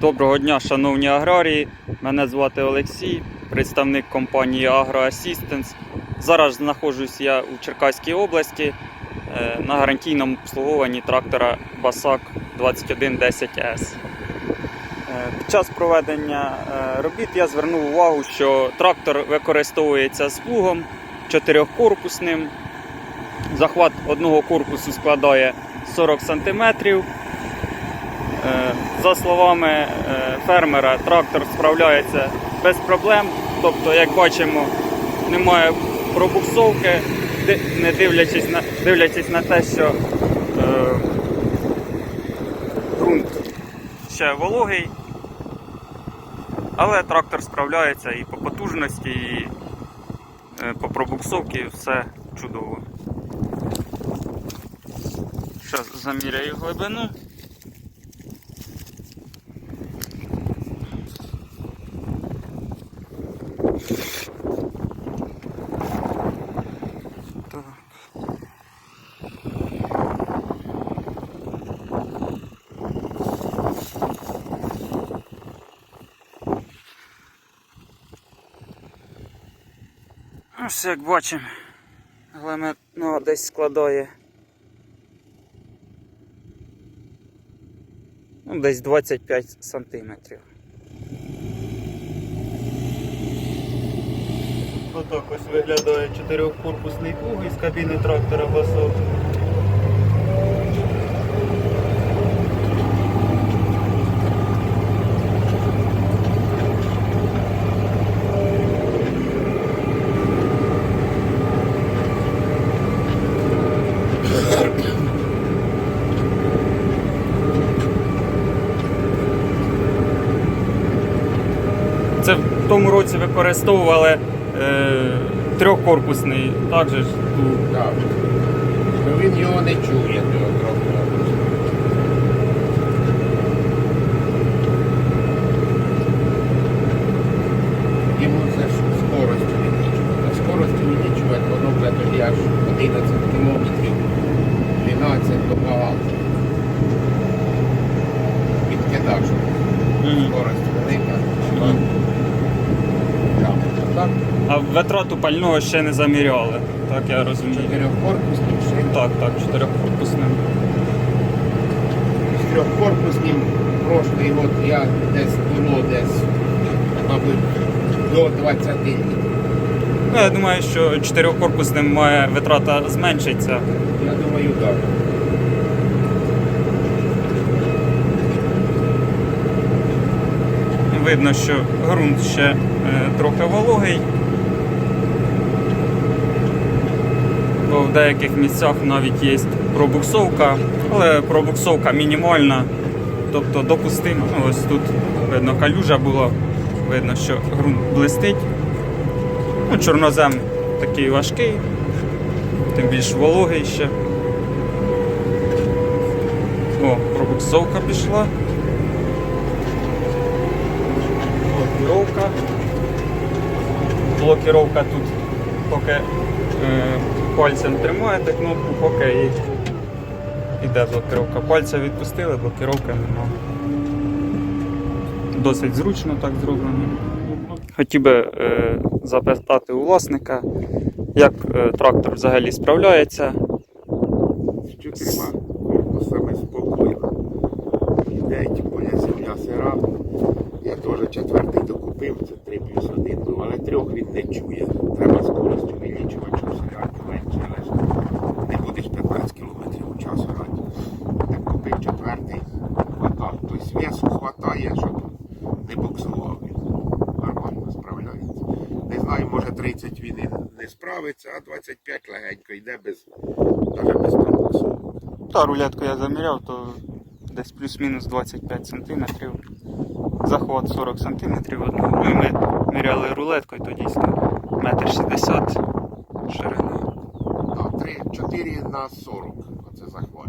Доброго дня, шановні аграрії. Мене звати Олексій, представник компанії AgroAssistance. Зараз знаходжусь я у Черкаській області е, на гарантійному обслуговуванні трактора Басак 2110S. Е, Під час проведення е, робіт я звернув увагу, що трактор використовується з плугом чотирьохкорпусним. Захват одного корпусу складає 40 см. Е, За словами е, фермера, трактор справляється без проблем. Тобто, як бачимо, немає пробуксовки, не дивлячись на, дивлячись на те, що е, ґрунт ще вологий. Але трактор справляється і по потужності, і по пробуксовці все чудово. Зараз заміряю глибину. Ось як бачимо, глибина десь складає ну, десь 25 сантиметрів. Отак ось виглядає чотирьохкорпусний плуг із кабіни трактора Басок. Це в тому році використовували е, трьохкорпусний, так же ж. Так. Ну він його не чує, того трактора. Йому це ж скоростю відлічувати. А скоростю відлічувати воно вже тоді аж 11 кілометрів, 12 то багато. Скорость велика. Мгм. Так. А витрату пального ще не заміряли, так я розумію. Чотирьохкорпусний шин. Так, так, чотирьохкорпусним. з трьохкорпусним прошлий год я десь було десь, мабуть, до 20 літрів. Ну, я думаю, що чотирьохкорпусним має витрата зменшиться. Я думаю, так. Видно, що ґрунт ще е, трохи вологий. Бо в деяких місцях навіть є пробуксовка, але пробуксовка мінімальна, тобто допустима. Ну, ось тут видно калюжа була, видно, що ґрунт блистить. Ну, чорнозем такий важкий, тим більш вологий ще. О, пробуксовка пішла. Блокіровка. Блокіровка тут поки е, пальцем тримаєте кнопку, поки і йде блокіровка. Пальця відпустили, блокіровки нема. Досить зручно так зроблено. Хотів би е, запитати у власника, як е, трактор взагалі справляється. З чотирма корпусами спокійно. Йде поля земля сира. Я теж четвертий докупив, це 3 плюс 1, ну, але трьох він не чує. Треба скоростю вилічувати, щоб сирати менше, але ж не будеш 15 км у час грати. Так купив четвертий, хватав. Тобто весу хватає, щоб не буксував він. Нормально справляється. Не знаю, може 30 він і не справиться, а 25 легенько йде без, навіть без пробуксу. Та рулетку я заміряв, то десь плюс-мінус 25 см. Захват 40 см одного. Ну і ми міряли рулеткою, то дійсно метр 60 ширина. А, 3, 4 на 40. Оце захват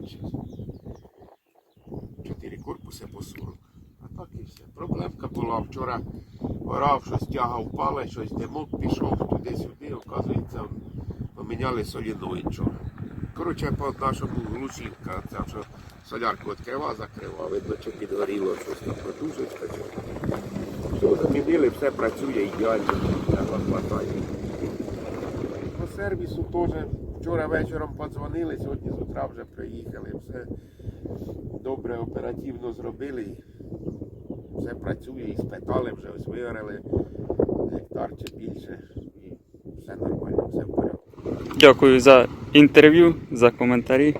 4 корпуси по 40. А так і все. Проблемка була вчора. Орав, щось тягав пале, щось димок пішов туди-сюди, оказується, поміняли соліноїд. Що. Коротше, по нашому глушівка, ця що Солярку відкрива, закрива, видно, чи підгоріло щось там продужечка. Все замінили, все працює ідеально, треба хватає. По сервісу теж вчора вечором подзвонили, сьогодні з утра вже приїхали. Все добре, оперативно зробили. Все працює і спитали вже, ось виграли гектар чи більше. І все нормально, все в порядку. Дякую за інтерв'ю, за коментарі.